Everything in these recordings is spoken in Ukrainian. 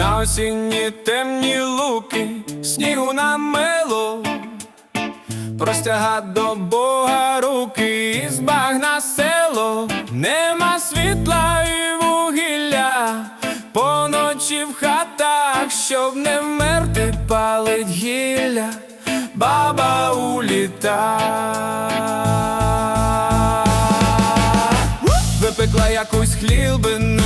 осінні темні луки, снігу намило, простяга до Бога руки, із багна село, нема світла і вугілля, поночі в хатах, щоб не вмерти, палить гілля, баба у літа. Випекла якусь хлібину,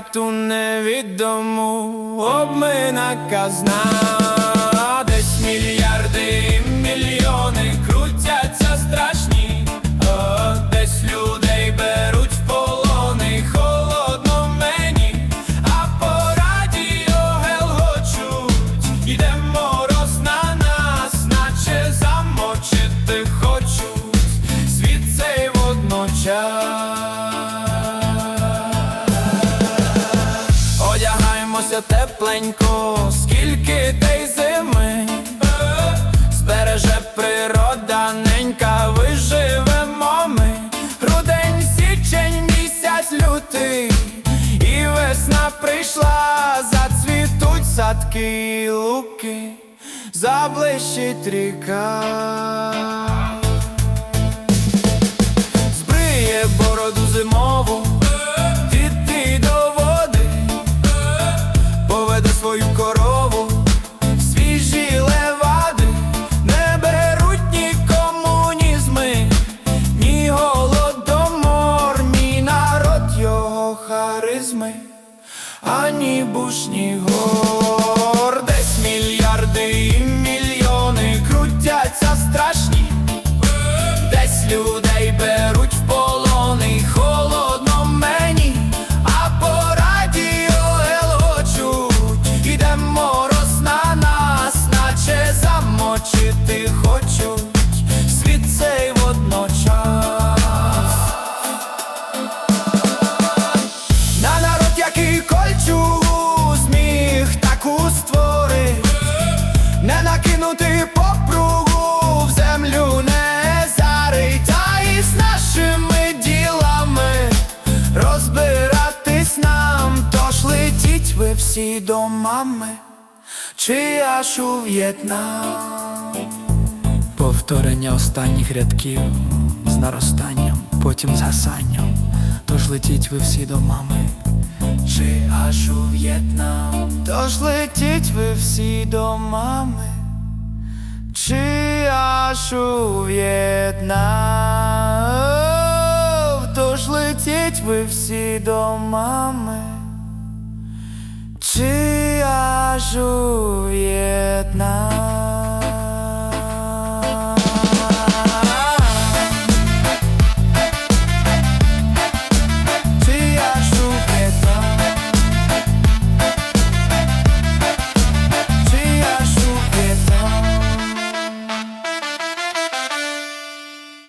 хату невідому обмина казна, десь мільярди мільйони крутяться страшні, О, десь людей беруть в полони, холодно мені, а по радіо гелгочуть, іде мороз на нас, наче замочити хочуть, світ цей водночас. Тепленько, скільки тей зими збереже природа ненька, виживемо ми. Грудень, січень, місяць лютий, і весна прийшла, зацвітуть садки луки, заблищить ріка. Свою корову, свіжі левади, не беруть ні комунізми, ні голодомор, ні народ його харизми, ані бушні гор, десь мільярди і мільйони крутяться страшні. Десь людей всі до мами, чи аж у В'єтнам. Повторення останніх рядків з наростанням, потім згасанням. Тож летіть ви всі до мами. Чи аж у В'єтнам, тож летіть ви всі до мами, чи аж у В'єтнам, тож летіть ви всі до мами, у В'єтнам.